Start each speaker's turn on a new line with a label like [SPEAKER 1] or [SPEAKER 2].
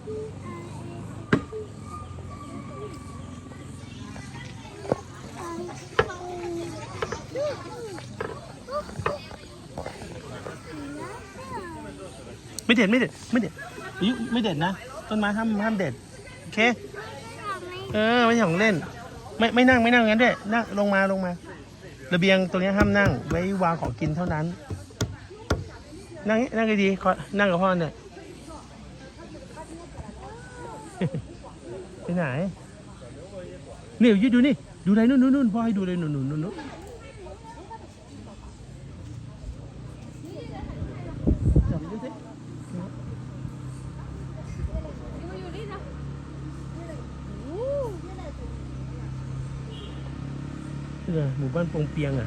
[SPEAKER 1] ไม่เด็ดไม่เด็ดไม่เด็ดยุไม่เด็ดนะต้นไม้ห้ามห้ามเด็ดโอเคเออไม่ใช่ของเล่น ไม่ไม่นั่งไม่นั่งงั้นด้วยนั่งลงมาลงมาระเบียงตัวนี้ห้ามนั่งไว้วางของกินเท่านั้น นั่งนั่งดีๆนั่งกับพ่อเนี่ย ไปไหนนี่ยืดดูนี่ ดูอะไรนู่นนู่นพ่อให้ดูเลยนู่นนู่นนู่นหมู่บ้านปงเปียงอะ